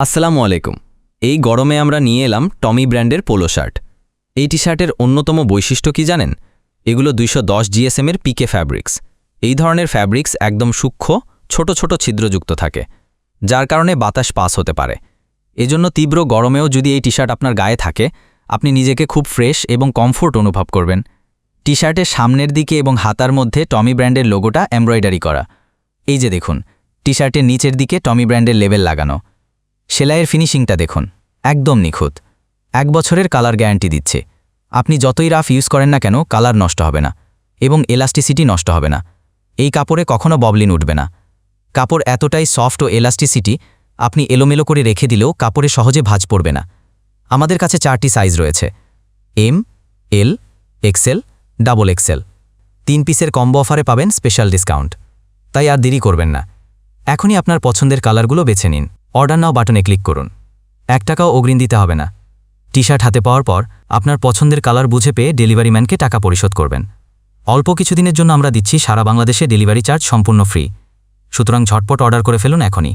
আসসালামু আলাইকুম। এই গরমে আমরা নিয়ে এলাম টমি ব্র্যান্ডের পোলো শার্ট। এই টি শার্টের অন্যতম বৈশিষ্ট্য কি জানেন? এগুলো দুইশো দশ জিএসএমের পিকে ফ্যাব্রিক্স। এই ধরনের ফ্যাব্রিক্স একদম সূক্ষ্ম, ছোট ছোট ছিদ্রযুক্ত থাকে, যার কারণে বাতাস পাস হতে পারে। এজন্য তীব্র গরমেও যদি এই টি শার্ট আপনার গায়ে থাকে, আপনি নিজেকে খুব ফ্রেশ এবং কমফোর্ট অনুভব করবেন। টি শার্টের সামনের দিকে এবং হাতার মধ্যে টমি ব্র্যান্ডের লোগোটা এমব্রয়ডারি করা। এই যে দেখুন টি শার্টের নিচের দিকে টমি ব্র্যান্ডের লেবেল লাগানো। সেলাইয়ের ফিনিশিংটা দেখুন। একদম নিখুঁত। এক বছরের কালার গ্যারান্টি দিচ্ছে। আপনি যতই রাফ ইউজ করেন না কেন, কালার নষ্ট হবে না এবং এলাস্টিসিটি নষ্ট হবে না। এই কাপড়ে কখনো ববলিন উঠবে না। কাপড় এতটাই সফট ও এলাস্টিসিটি আপনি এলোমেলো করে রেখে দিলেও কাপড়ে সহজে ভাঁজ পড়বে না। আমাদের কাছে চারটি সাইজ রয়েছে। M L XL double XL তিন পিসের কম্বো অফারে পাবেন স্পেশাল ডিসকাউন্ট তাই আর দেরি করবেন না। এখনই আপনার পছন্দের কালারগুলো বেছে নিন। অর্ডার নাও বাটনে ক্লিক করুন। এক টাকাও অগ্রিম দিতে হবে না। টি শার্ট হাতে পাওয়ার পর আপনার পছন্দের কালার বুঝে পেয়ে ডেলিভারি ম্যানকে টাকা পরিশোধ করবেন। অল্প কিছুদিনের জন্য আমরা দিচ্ছি সারা বাংলাদেশে ডেলিভারি চার্জ সম্পূর্ণ ফ্রি। সুতরাং ঝটপট অর্ডার করে ফেলুন এখনই।